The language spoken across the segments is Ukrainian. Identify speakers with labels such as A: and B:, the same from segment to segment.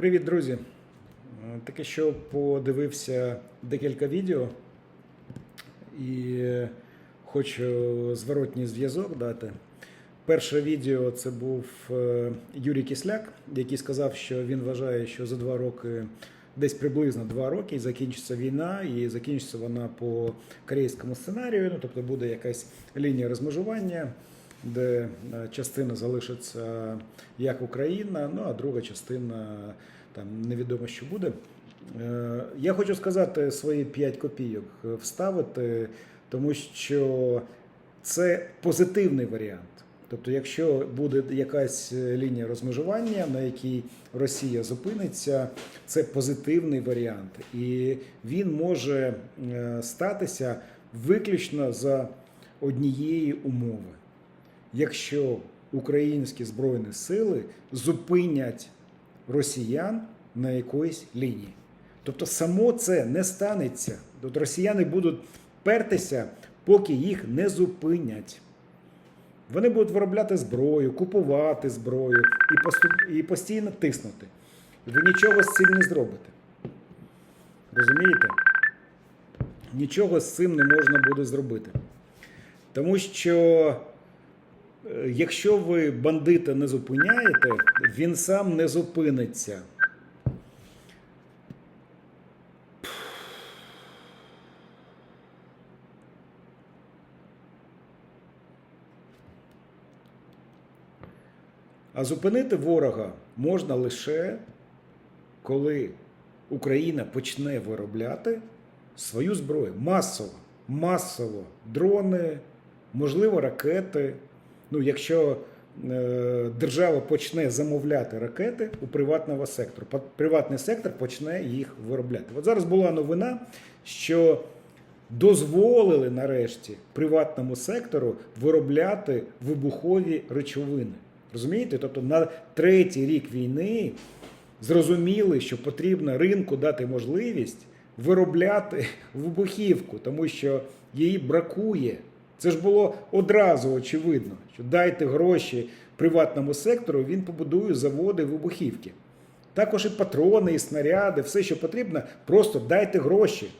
A: Привіт, друзі! Е, Таке що подивився декілька відео і хочу зворотній зв'язок дати. Перше відео це був е, Юрій Кисляк, який сказав, що він вважає, що за два роки, десь приблизно два роки, закінчиться війна, і закінчиться вона по корейському сценарію. Ну, тобто буде якась лінія розмежування, де е, частина залишиться як Україна, ну а друга частина там невідомо, що буде. Е, Я хочу сказати свої 5 копійок е, вставити, тому що це позитивний варіант. Тобто, якщо буде якась лінія розмежування, на якій Росія зупиниться, це позитивний варіант, і він може статися виключно за однієї умови. Якщо українські збройні сили зупинять росіян на якоїсь лінії. Тобто, само це не станеться. Тобто росіяни будуть пертися, поки їх не зупинять. Вони будуть виробляти зброю, купувати зброю і, поступ... і постійно тиснути. Ви нічого з цим не зробите. Розумієте? Нічого з цим не можна буде зробити. Тому що якщо ви бандита не зупиняєте, він сам не зупиниться. А зупинити ворога можна лише коли Україна почне виробляти свою зброю масово, масово дрони, можливо, ракети. Ну, якщо е, держава почне замовляти ракети у приватного сектору, приватний сектор почне їх виробляти. От зараз була новина, що дозволили нарешті приватному сектору виробляти вибухові речовини. Розумієте? Тобто на третій рік війни зрозуміли, що потрібно ринку дати можливість виробляти вибухівку, тому що її бракує. Це ж було одразу очевидно, що дайте гроші приватному сектору, він побудує заводи вибухівки. Також і патрони, і снаряди, все, що потрібно, просто дайте гроші.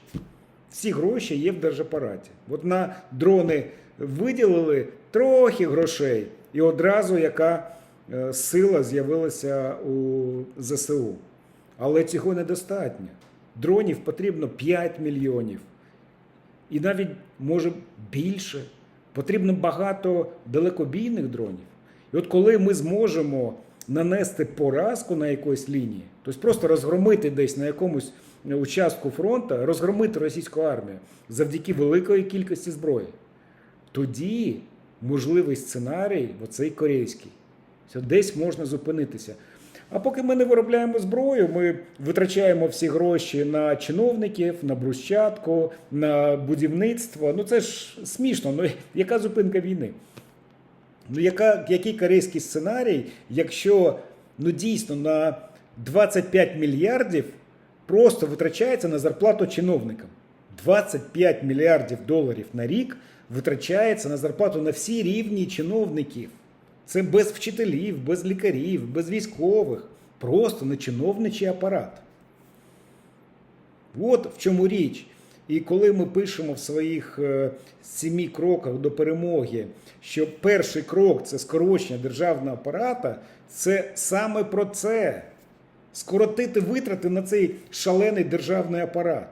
A: Всі гроші є в держапараті. От на дрони виділили трохи грошей, і одразу яка е, сила з'явилася у ЗСУ. Але цього недостатньо. Дронів потрібно 5 мільйонів. І навіть може більше. Потрібно багато далекобійних дронів. І от коли ми зможемо нанести поразку на якоїсь лінії, тобто просто розгромити десь на якомусь участку фронту, розгромити російську армію завдяки великої кількості зброї, тоді можливий сценарій, оцей корейський, десь можна зупинитися. А поки ми не виробляємо зброю, ми витрачаємо всі гроші на чиновників, на брусчатку, на будівництво. Ну це ж смішно. Ну яка зупинка війни? Ну, яка, який корейський сценарій, якщо ну дійсно на 25 мільярдів просто витрачається на зарплату чиновникам? 25 мільярдів доларів на рік витрачається на зарплату на всі рівні чиновників. Це без вчителів, без лікарів, без військових, просто на чиновничий апарат. От в чому річ. І коли ми пишемо в своїх е, сімі кроках до перемоги, що перший крок це скорочення державного апарата, це саме про це. Скоротити витрати на цей шалений державний апарат.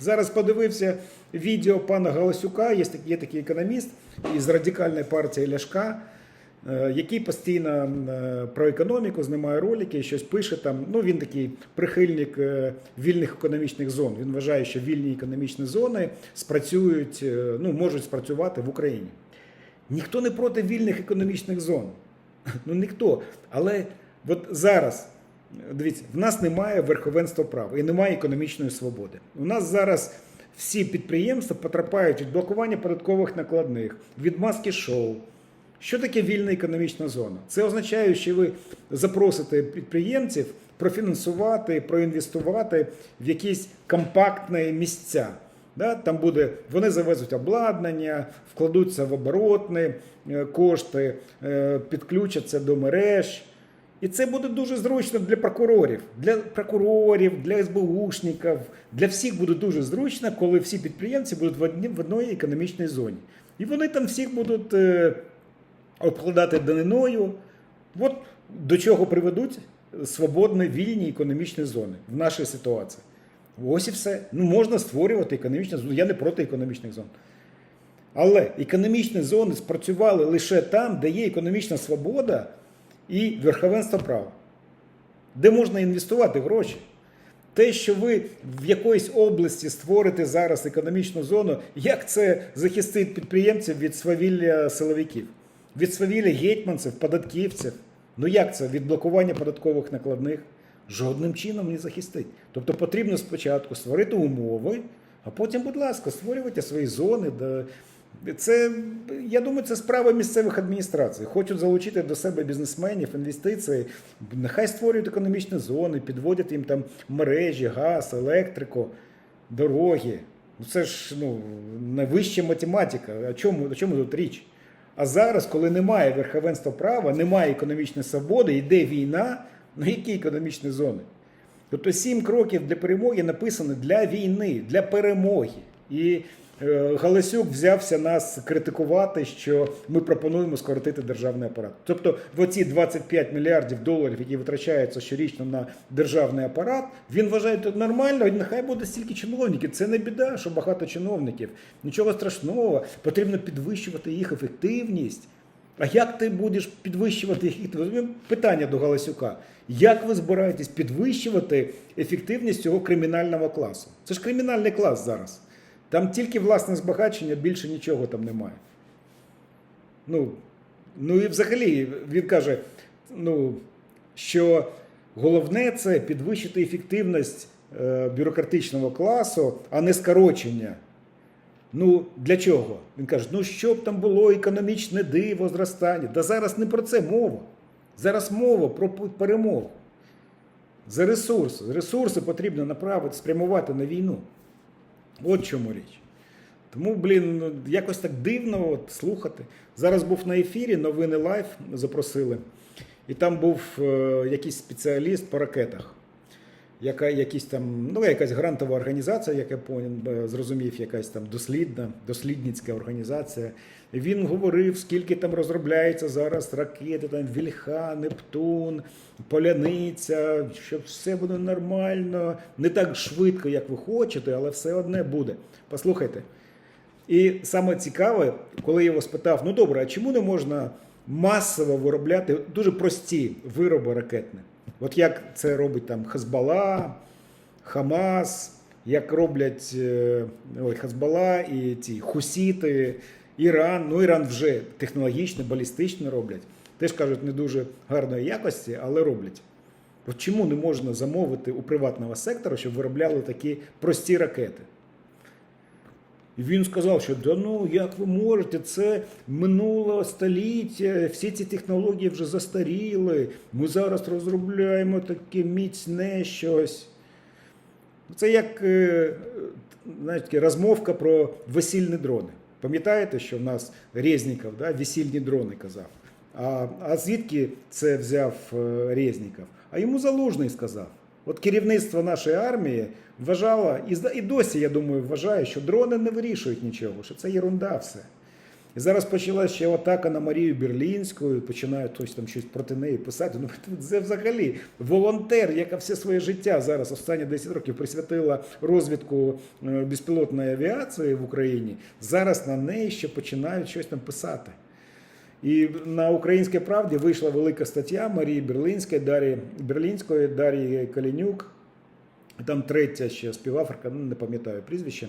A: Зараз подивився відео пана Галасюка, є такий, економіст із радикальної партії Ляшка, який постійно е, про економіку знімає ролики, щось пише там. Ну він такий прихильник е, вільних економічних зон. Він вважає, що вільні економічні зони спрацюють, е, ну можуть спрацювати в Україні. Ніхто не проти вільних економічних зон. Ну ніхто. Але от зараз. Дивіться, в нас немає верховенства права і немає економічної свободи. У нас зараз всі підприємства потрапляють від блокування податкових накладних, від маски шоу. Що таке вільна економічна зона? Це означає, що ви запросите підприємців профінансувати, проінвестувати в якісь компактні місця. Да? Там буде, вони завезуть обладнання, вкладуться в оборотні е, кошти, е, підключаться до мереж. І це буде дуже зручно для прокурорів, для прокурорів, для СБУшників, для всіх буде дуже зручно, коли всі підприємці будуть в одній в економічній зоні. І вони там всіх будуть е, обкладати даниною. От до чого приведуть свободні вільні економічні зони в нашій ситуації. Ось і все. Ну, можна створювати економічні зони. Я не проти економічних зон. Але економічні зони спрацювали лише там, де є економічна свобода і верховенство права, де можна інвестувати гроші. Те, що ви в якоїсь області створите зараз економічну зону, як це захистить підприємців від свавілля силовиків, від свавілля гетьманців, податківців? Ну як це від блокування податкових накладних? Жодним чином не захистить. Тобто потрібно спочатку створити умови, а потім, будь ласка, створювати свої зони. Це, я думаю, це справа місцевих адміністрацій. Хочуть залучити до себе бізнесменів, інвестиції. Нехай створюють економічні зони, підводять їм там мережі, газ, електрику, дороги. Ну це ж ну, найвища математика. О чому, о чому тут річ? А зараз, коли немає верховенства права, немає економічної свободи, йде війна, ну які економічні зони? Тобто сім кроків для перемоги написано для війни, для перемоги. І Галасюк взявся нас критикувати, що ми пропонуємо скоротити державний апарат. Тобто, в оці 25 мільярдів доларів, які витрачаються щорічно на державний апарат, він вважає це нормально, і нехай буде стільки чиновників. Це не біда, що багато чиновників. Нічого страшного, потрібно підвищувати їх ефективність. А як ти будеш підвищувати їх? Питання до Галасюка. Як ви збираєтесь підвищувати ефективність цього кримінального класу? Це ж кримінальний клас зараз. Там тільки власне збагачення, більше нічого там немає. Ну, ну і взагалі він каже, ну, що головне це підвищити ефективність е, бюрократичного класу, а не скорочення. Ну, для чого? Він каже, ну щоб там було економічне диво, зростання. Да зараз не про це мова. Зараз мова про перемогу. За ресурси. Ресурси потрібно направити, спрямувати на війну. От чому річ. Тому, блін, ну, якось так дивно от, слухати. Зараз був на ефірі, новини лайф запросили. І там був е, якийсь спеціаліст по ракетах. Яка якісь там, ну, якась грантова організація, як я поняв, зрозумів, якась там дослідна, дослідницька організація. Він говорив, скільки там розробляється зараз ракети, там Вільха, Нептун, Поляниця, що все буде нормально, не так швидко, як ви хочете, але все одне буде. Послухайте. І саме цікаве, коли я його спитав: ну добре, а чому не можна масово виробляти дуже прості вироби ракетні? От як це робить там Хазбала, Хамас, як роблять е, ой, Хазбала і ці Хусіти, Іран. Ну, Іран вже технологічно, балістично роблять. Теж кажуть, не дуже гарної якості, але роблять. От чому не можна замовити у приватного сектора, щоб виробляли такі прості ракети? І він сказав, що да ну як ви можете, це минуло століття, всі ці технології вже застаріли. Ми зараз розробляємо таке міцне щось. Це як е, знаєте, розмовка про весільні дрони. Пам'ятаєте, що в нас Резніков да, весільні дрони казав? А, а звідки це взяв е, Резніков? А йому Залужний сказав. От керівництво нашої армії вважало, і досі, я думаю, вважає, що дрони не вирішують нічого, що це єрунда все. І зараз почалася ще атака на Марію Берлінську, і починає хтось там щось проти неї писати. Ну це взагалі волонтер, яка все своє життя зараз останні 10 років присвятила розвідку е, безпілотної авіації в Україні. Зараз на неї ще починають щось там писати. І на українській правді вийшла велика стаття Марії Берлінської, Дар'ї Берлінської, Дар'ї Калінюк. Там третя ще співавторка, ну не пам'ятаю прізвище.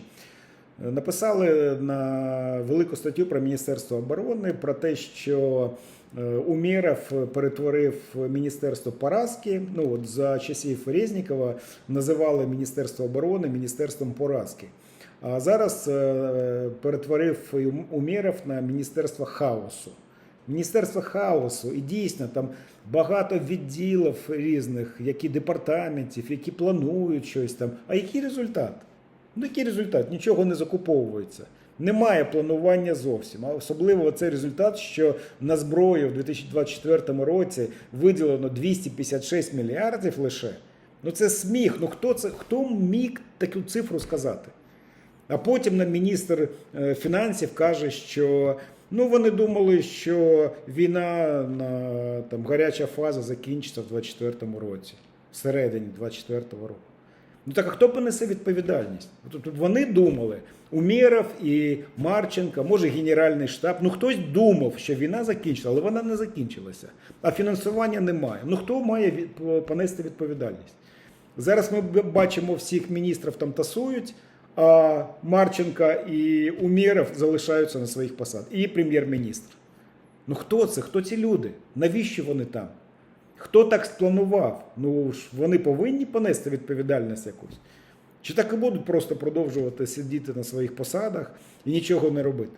A: Написали на велику статтю про Міністерство оборони про те, що е, Умєров перетворив міністерство поразки. Ну от за часів Резнікова називали Міністерство оборони міністерством поразки. А зараз е, перетворив Умєров на міністерство хаосу. Міністерство хаосу, і дійсно там багато відділів різних, які департаментів, які планують щось там. А який результат? Ну, який результат? Нічого не закуповується. Немає планування зовсім. А особливо цей результат, що на зброю в 2024 році виділено 256 мільярдів лише. Ну це сміх. Ну хто це хто міг таку цифру сказати? А потім нам міністр е, фінансів каже, що ну вони думали, що війна на там гаряча фаза закінчиться в 24-му році, всередині 24-го року. Ну так а хто понесе відповідальність? Тобто вони думали, Умєров і Марченко, може Генеральний штаб. Ну хтось думав, що війна закінчиться, але вона не закінчилася. А фінансування немає. Ну хто має від- понести відповідальність? Зараз ми бачимо всіх міністрів там тасують, а Марченко і Умєров залишаються на своїх посадах. І прем'єр-міністр. Ну хто це? Хто ці люди? Навіщо вони там? Хто так спланував? Ну ж вони повинні понести відповідальність якусь. Чи так і будуть просто продовжувати сидіти на своїх посадах і нічого не робити?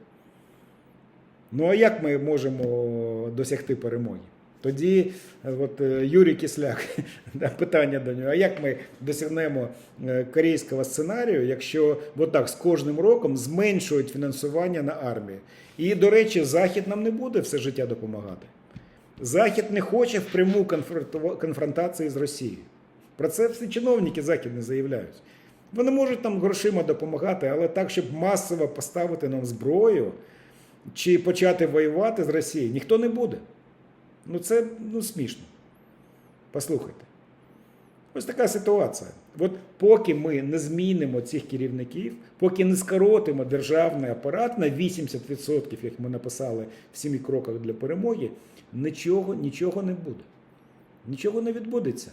A: Ну а як ми можемо досягти перемоги? Тоді е, от, е, Юрій Кисляк, питання до нього, а як ми досягнемо е, корейського сценарію, якщо от так, з кожним роком зменшують фінансування на армію? І, до речі, Захід нам не буде все життя допомагати. Захід не хоче впряму конфронтува- конфронтації з Росією. Про це всі чиновники західні заявляють. Вони можуть там грошима допомагати, але так, щоб масово поставити нам зброю чи почати воювати з Росією, ніхто не буде. Ну це ну, смішно. Послухайте. Ось така ситуація. От поки ми не змінимо цих керівників, поки не скоротимо державний апарат на 80%, як ми написали в сімі кроках для перемоги, нічого, нічого не буде. Нічого не відбудеться.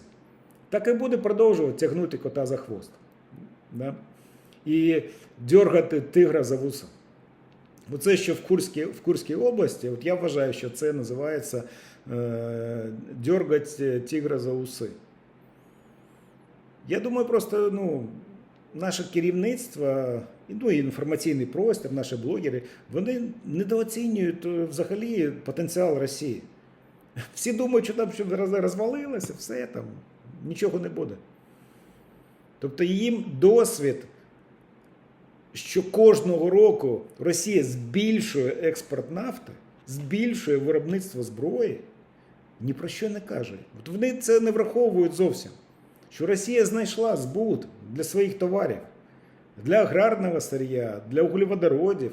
A: Так і буде продовжувати тягнути кота за хвост. Да? І дергати тигра за вуса. Оце, що в Курській, в Курській області, от я вважаю, що це називається е, дергати тигра за уси. Я думаю, просто ну, наше керівництво, ну і інформаційний простір, наші блогери, вони недооцінюють е, взагалі потенціал Росії. Всі думають, що там що розвалилося, все там, нічого не буде. Тобто їм досвід, що кожного року Росія збільшує експорт нафти, збільшує виробництво зброї, ні про що не каже. От вони це не враховують зовсім. Що Росія знайшла збут для своїх товарів, для аграрного сир'я, для углеводородів.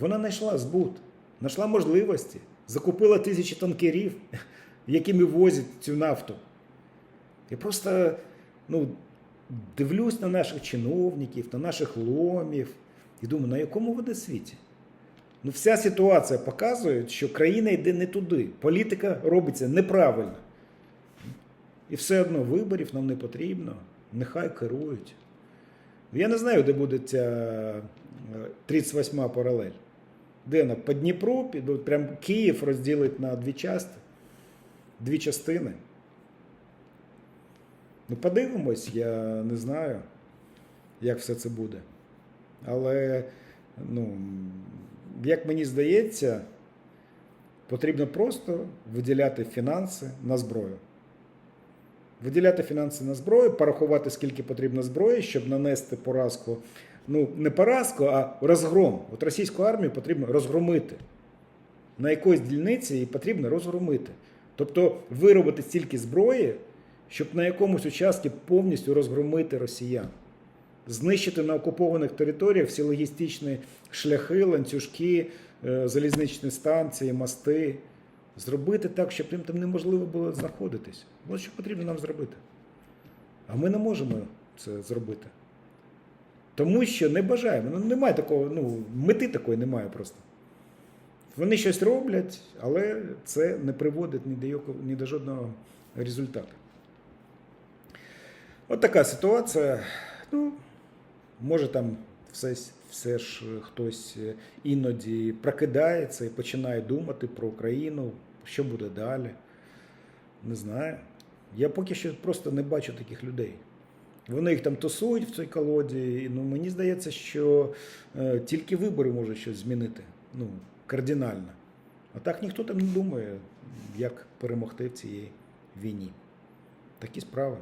A: Вона знайшла збут, знайшла можливості, закупила тисячі танкерів, якими возять цю нафту. Я просто ну, дивлюсь на наших чиновників, на наших ломів і думаю, на якому вони світі? Ну, вся ситуація показує, що країна йде не туди. Політика робиться неправильно. І все одно виборів нам не потрібно. Нехай керують. Я не знаю, де буде ця е, 38 паралель. Де вона? По Дніпру, під- прям Київ розділить на дві частини, дві частини. Ну, подивимось, я не знаю, як все це буде. Але, ну, як мені здається, потрібно просто виділяти фінанси на зброю. Виділяти фінанси на зброю, порахувати, скільки потрібно зброї, щоб нанести поразку. Ну, не поразку, а розгром. От російську армію потрібно розгромити. На якоїсь дільниці її потрібно розгромити. Тобто виробити стільки зброї, щоб на якомусь участку повністю розгромити росіян. Знищити на окупованих територіях всі логістичні шляхи, ланцюжки, е, залізничні станції, мости. Зробити так, щоб їм там неможливо було знаходитись. Ось що потрібно нам зробити. А ми не можемо це зробити. Тому що не бажаємо. Ну, немає такого, ну, мети такої немає просто. Вони щось роблять, але це не приводить ні до, ні до жодного результату. От така ситуація. Ну, може там все, все ж хтось іноді прокидається і починає думати про Україну, що буде далі. Не знаю. Я поки що просто не бачу таких людей. Вони їх там тусують в цій колоді. Ну, мені здається, що е, тільки вибори можуть щось змінити. Ну, кардинально. А так ніхто там не думає, як перемогти в цій війні. Такі справи.